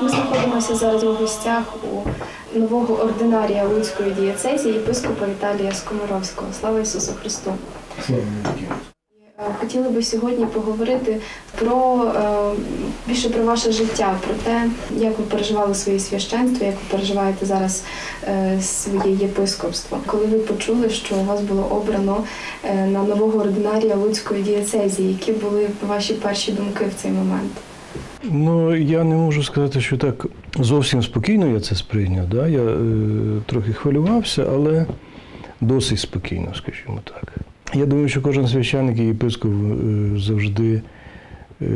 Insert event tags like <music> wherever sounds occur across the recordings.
Ми знаходимося зараз у гостях у нового ординарія Луцької дієцезії єпископа Віталія Скоморовського. Слава Ісусу Христу! Е, Хотіли би сьогодні поговорити про е, більше про ваше життя, про те, як ви переживали своє священство, як ви переживаєте зараз е, своє єпископство. Коли ви почули, що вас було обрано е, на нового ординарія Луцької дієцезії, які були ваші перші думки в цей момент? Ну, я не можу сказати, що так зовсім спокійно я це сприйняв. Да? Я е, трохи хвилювався, але досить спокійно, скажімо так. Я думаю, що кожен священник і єпископ е, завжди е,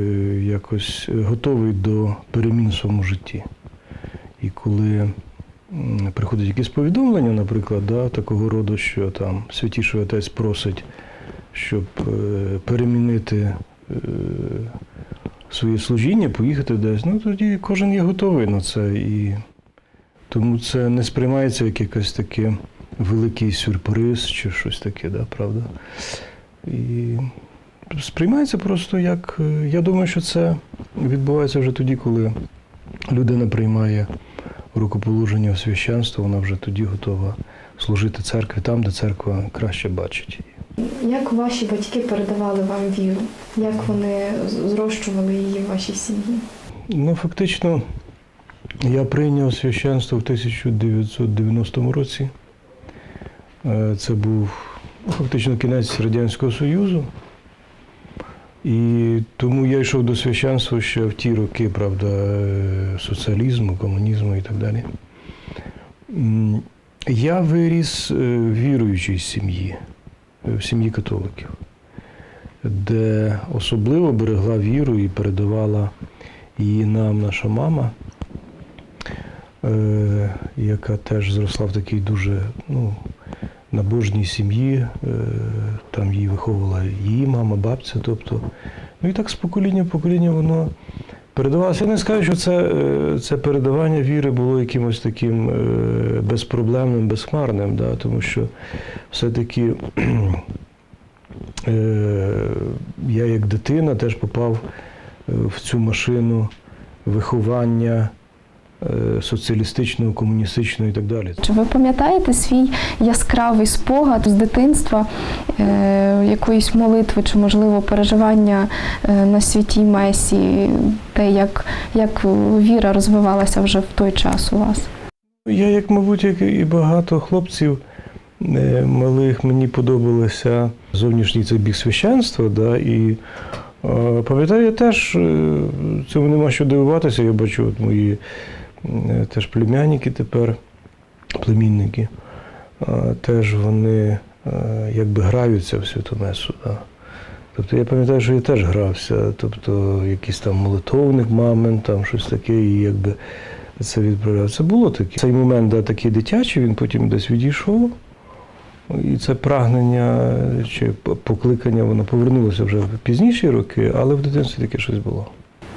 якось готовий до перемін в своєму житті. І коли м, приходять якісь повідомлення, наприклад, да, такого роду, що там святіший отець просить, щоб е, перемінити своє служіння, поїхати десь, ну тоді кожен є готовий на це. І тому це не сприймається як якийсь такий великий сюрприз чи щось таке, да, правда? І сприймається просто як. е, Я думаю, що це відбувається вже тоді, коли людина приймає рукоположення в священство, вона вже тоді готова служити церкві там, де церква краще бачить її. Як ваші батьки передавали вам віру? Як вони зрощували її в вашій сім'ї? Ну, фактично, я прийняв священство в 1990 році. Е, Це був фактично кінець Радянського Союзу. І тому я йшов до священства ще в ті роки, правда, е, соціалізму, комунізму і так далі. Я виріс е, в віруючій сім'ї, в сім'ї католиків, де особливо берегла віру і передавала її нам наша мама, яка теж зросла в такій дуже ну, набожній сім'ї. Е, там її виховувала її мама, бабця. Тобто, ну і так з покоління в покоління воно передавалося. Я не скажу, що це, е, це передавання віри було якимось таким е, безпроблемним, безхмарним, да, тому що все-таки. Я як дитина теж попав в цю машину виховання соціалістичного, комуністичного і так далі. Чи ви пам'ятаєте свій яскравий спогад з дитинства, е, якоїсь молитви чи, можливо, переживання е, на святій Месі, те, як, як віра розвивалася вже в той час у вас? Я, як, мабуть, як і багато хлопців е, малих, мені подобалося зовнішній цей біг священства. Да, і е, пам'ятаю, я теж е, цьому нема що дивуватися. Я бачу от мої е, теж племянники тепер, племінники, е, теж вони е, якби граються в святу месу. Да. Тобто я пам'ятаю, що я теж грався, тобто якийсь там молитовник мамин, там щось таке, і якби це відправляв. Це було таке. Цей момент да, такий дитячий, він потім десь відійшов. І це прагнення чи покликання, воно повернулося вже в пізніші роки, але в дитинстві таке щось було.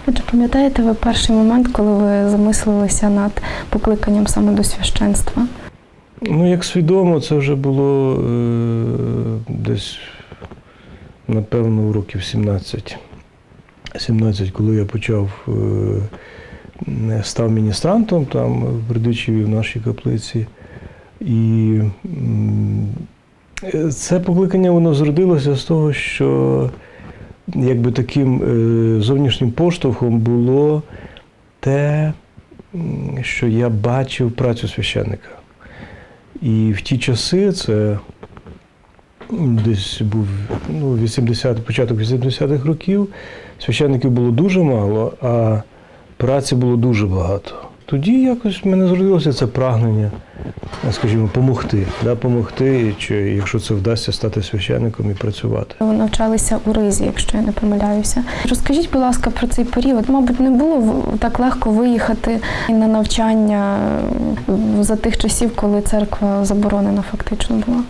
Чи пам'ятаєте ви перший момент, коли ви замислилися над покликанням саме до священства? Ну, як свідомо, це вже було е, десь, напевно, у років 17. 17, коли я почав е, став міністрантом там в Бердичеві в нашій каплиці. І е, це покликання воно зродилося з того, що якби таким е, зовнішнім поштовхом було те, що я бачив працю священника. І в ті часи це десь був ну, 80, початок 80-х років, священників було дуже мало, а праці було дуже багато. Тоді якось в мене зродилося це прагнення, скажімо, помогти, да, помогти, чи якщо це вдасться стати священником і працювати. Ви навчалися у Ризі, якщо я не помиляюся. Розкажіть, будь ласка, про цей період. Мабуть, не було так легко виїхати на навчання за тих часів, коли церква заборонена фактично була.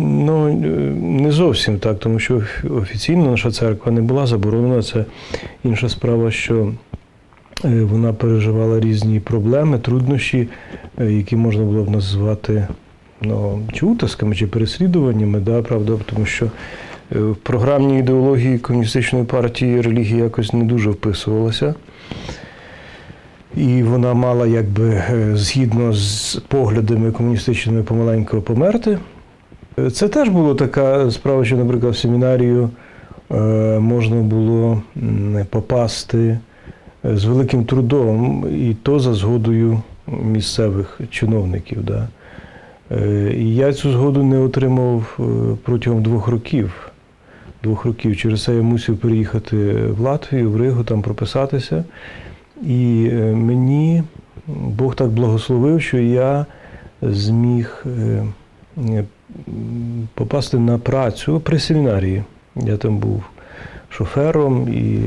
Ну, е, не зовсім так, тому що офіційно наша церква не була заборонена. Це інша справа, що вона переживала різні проблеми, труднощі, е, які можна було б назвати ну, чи утисками, чи переслідуваннями, да, правда, тому що е, в програмній ідеології комуністичної партії релігія якось не дуже вписувалася. І вона мала, якби, е, згідно з поглядами комуністичними помаленьку померти. Е, Це теж була така справа, що, наприклад, в семінарію е, можна було попасти е, з великим трудом, і то за згодою місцевих чиновників. Да. Е, І я цю згоду не отримав е, протягом двох років. Двох років. Через це я мусив переїхати в Латвію, в Ригу, там прописатися. І е, мені Бог так благословив, що я зміг попасти на працю при семінарії. Я там був шофером і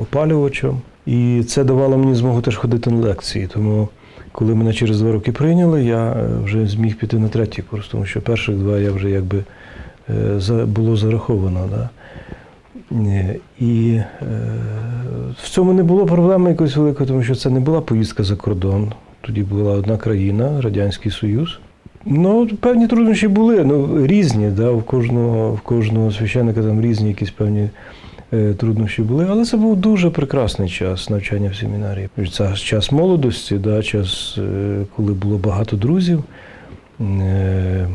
опалювачем. І це давало мені змогу теж ходити на лекції. Тому, коли мене через два роки прийняли, я е, вже зміг піти на третій курс, тому що перших два я вже якби е, було зараховано. Да? Е, І в цьому не було проблеми якоїсь великої, тому що це не була поїздка за кордон. Тоді була одна країна, Радянський Союз. Ну, певні труднощі були, ну, різні, да, в кожного, в кожного священника там різні якісь певні труднощі були, але це був дуже прекрасний час навчання в семінарії. Це час молодості, да, час, е, коли було багато друзів. Е,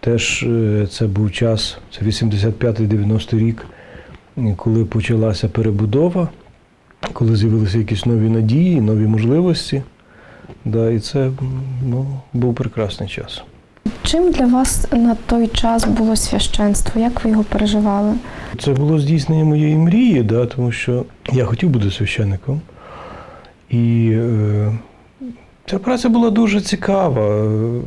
Теж е, це був час, це 85-90 рік, е, коли почалася перебудова, коли з'явилися якісь нові надії, нові можливості. Да, і це ну, був прекрасний час. Чим для вас на той час було священство? Як ви його переживали? Це було здійснення моєї мрії, да, тому що я хотів бути священником. І е, ця праця була дуже цікава. Е,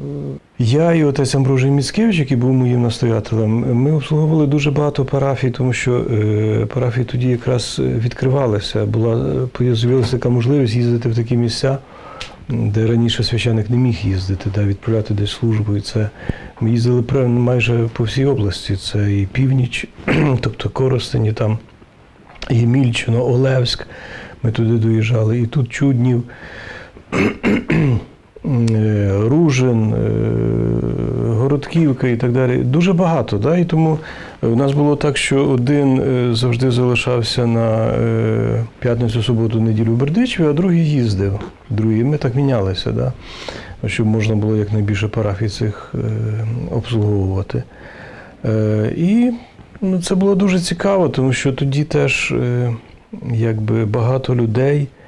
Я і отець Амброжий Міцкевич, який був моїм настоятелем, ми обслуговували дуже багато парафій, тому що е, парафії тоді якраз відкривалися. Була е, з'явилася така можливість їздити в такі місця, де раніше священик не міг їздити, да, відправляти десь службу. І це ми їздили майже по всій області. Це і північ, <clears throat> тобто Коростені, там, і Мільчино, Олевськ. Ми туди доїжджали, і тут Чуднів, <clears throat> Ружин, е, Городківка і так далі. Дуже багато. Да? І тому в нас було так, що один е, завжди залишався на е, п'ятницю, суботу, неділю в Бердичеві, а другий їздив. Другий. Ми так мінялися, да? щоб можна було якнайбільше парафій цих е, обслуговувати. Е, І ну, це було дуже цікаво, тому що тоді теж е, якби багато людей е,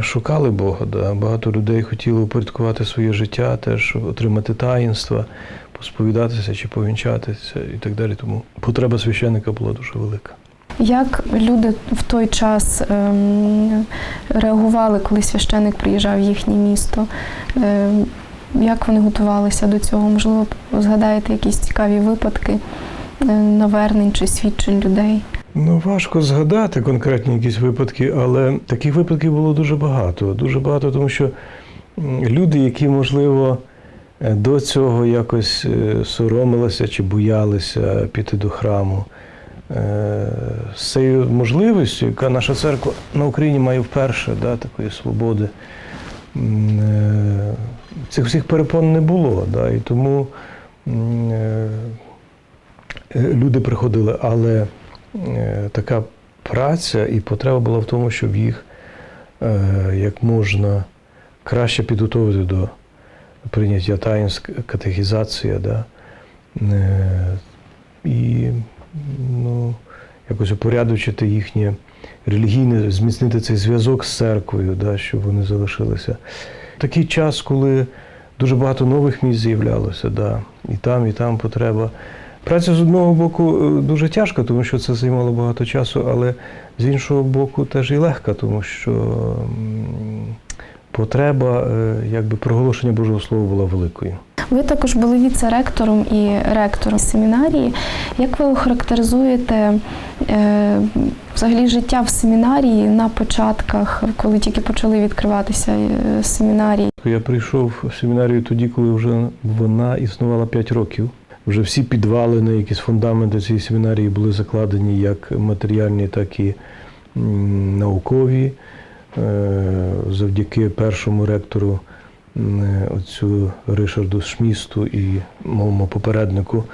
шукали Бога. Да? Багато людей хотіли упорядкувати своє життя, теж отримати таїнства, посповідатися чи повінчатися і так далі. Тому потреба священника була дуже велика. Як люди в той час ем, реагували, коли священик приїжджав в їхнє місто? Ем, як вони готувалися до цього? Можливо, згадаєте якісь цікаві випадки е, навернень чи свідчень людей? Ну, важко згадати конкретні якісь випадки, але таких випадків було дуже багато. Дуже багато, тому що люди, які, можливо, е, до цього якось е, соромилися чи боялися піти до храму. е, З цією можливістю, яка наша церква на Україні має вперше, да, такої свободи, цих всіх перепон не було. Да, і тому люди приходили, але така праця і потреба була в тому, щоб їх е, як можна краще підготовити до прийняття таїнств, катехізація, да? Е, і ну, якось упорядочити їхнє релігійне, зміцнити цей зв'язок з церквою, да, щоб вони залишилися. Такий час, коли дуже багато нових місць з'являлося, да, і там, і там потреба. Праця з одного боку е, дуже тяжка, тому що це займало багато часу, але з іншого боку теж і легка, тому що потреба е, якби проголошення Божого Слова була великою. Ви також були віце-ректором і ректором семінарії. Як ви охарактеризуєте е, взагалі життя в семінарії на початках, коли тільки почали відкриватися е, семінарії? Я прийшов в семінарію тоді, коли вже вона існувала 5 років. Вже всі підвалини, якісь фундаменти цієї семінарії були закладені як матеріальні, так і наукові. Е, Завдяки першому ректору оцю отцю Ришарду Шмісту і моєму попереднику,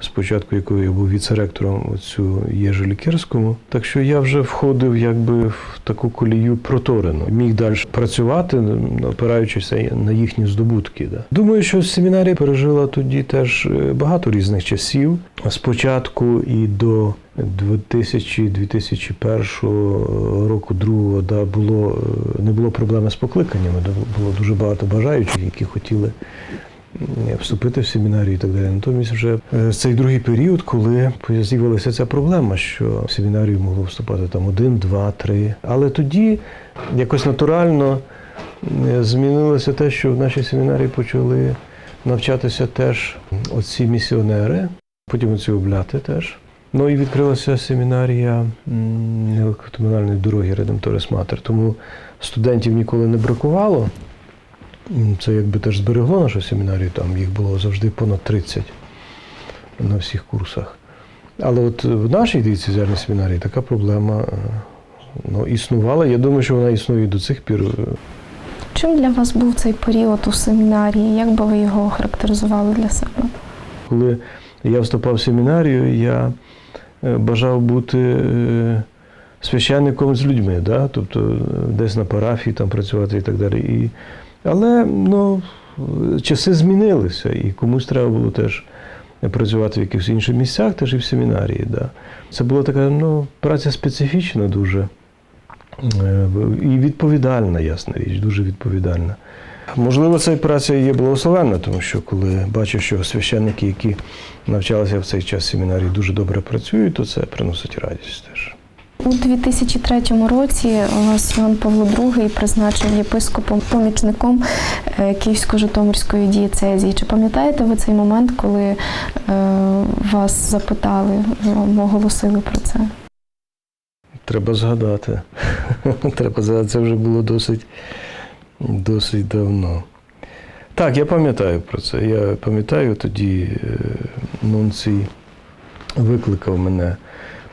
спочатку якого я був віце-ректором отцю Єжи Лікерському. Так що я вже входив якби в таку колію проторену. Міг далі працювати, опираючися на їхні здобутки. Да. Думаю, що семінарія пережила тоді теж е, багато різних часів. Спочатку і до 2000-2001 року другого да, було, е, не було проблеми з покликаннями, було дуже багато бажаючих, які хотіли вступити в семінарію і так далі. Натомість вже е, цей другий період, коли з'явилася ця проблема, що в семінарію могло вступати там один, два, три. Але тоді якось натурально е, змінилося те, що в нашій семінарії почали навчатися теж оці місіонери, потім оці обляти теж. Ну і відкрилася семінарія комунальної дороги Редемторис Матер. Тому студентів ніколи не бракувало. Це якби теж зберегло нашу семінарію, там їх було завжди понад 30 на всіх курсах. Але от в нашій дивіться семінарії така проблема е, ну, існувала. Я думаю, що вона існує до цих пір. Чим для вас був цей період у семінарії? Як би ви його характеризували для себе? Коли я вступав в семінарію, я е, бажав бути е, священником з людьми, да? тобто е, десь на парафії там працювати і так далі. І, але ну, часи змінилися, і комусь треба було теж працювати в якихось інших місцях, теж і в семінарії. Да? Це була така ну, праця специфічна дуже. Е, І відповідальна, ясна річ, дуже відповідальна. Можливо, ця праця є благословенна, тому що коли бачу, що священники, які навчалися в цей час в семінарії, дуже добре працюють, то це приносить радість теж. У 2003 році Іван Павло II призначив єпископом помічником е, Київсько-Житомирської дієцезії. Чи пам'ятаєте ви цей момент, коли е, вас запитали, оголосили про це? Треба згадати. <laughs> Треба згадати, це вже було досить, досить давно. Так, я пам'ятаю про це. Я пам'ятаю, тоді е, нунцій викликав мене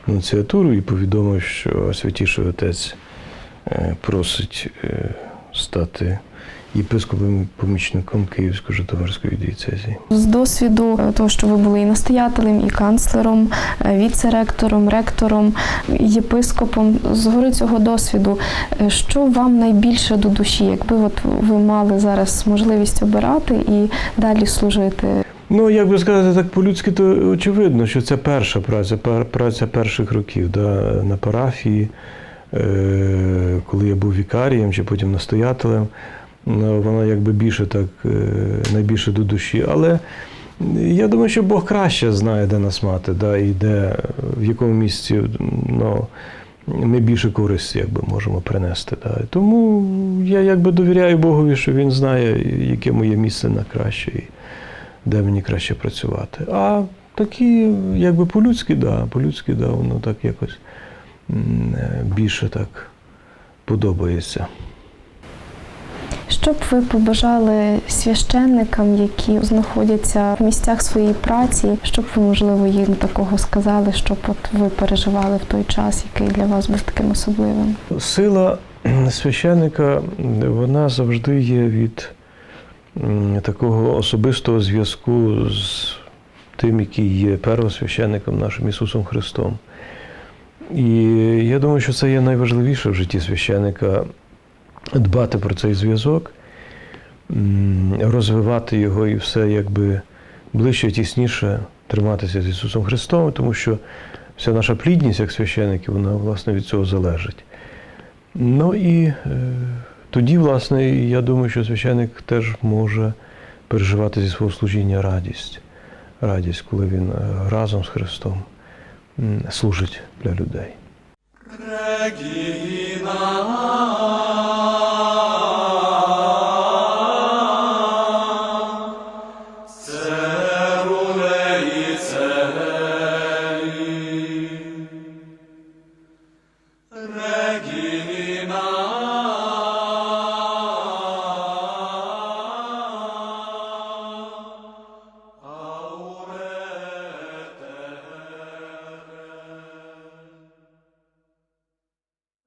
в нунціатуру і повідомив, що святіший отець е, просить е, стати єпископом помічником Київсько-Житомирської дієцезії. З досвіду е, того, що ви були і настоятелем, і канцлером, віце-ректором, ректором, єпископом, згори цього досвіду, що вам найбільше до душі, якби от ви мали зараз можливість обирати і далі служити? Ну, як би сказати, так по-людськи, то очевидно, що це перша праця, праця перших років да, на парафії, е, коли я був вікарієм чи потім настоятелем. Ну, Вона якби більше так, е, найбільше до душі. Але я думаю, що Бог краще знає, де нас мати, да, і де, в якому місці ну, ми більше користі якби, можемо принести. Да. Тому я якби довіряю Богові, що він знає, яке моє місце на краще. Де мені краще працювати. А такі, якби по-людськи, да, по-людськи, да, воно так якось е, більше так подобається. Що б ви побажали священникам, які знаходяться в місцях своєї праці, що б ви, можливо, їм такого сказали, щоб от ви переживали в той час, який для вас був таким особливим? Сила <clears throat> священника, вона завжди є від такого особистого зв'язку з тим, який є первосвященником нашим Ісусом Христом. І я думаю, що це є найважливіше в житті священника дбати про цей зв'язок, розвивати його і все якби ближче, тісніше триматися з Ісусом Христом, тому що вся наша плідність як священиків, вона власне від цього залежить. Ну і е, тоді, власне, я думаю, що священик теж може переживати зі свого служіння радість. Радість, коли він е, разом з Христом служить для людей. Regina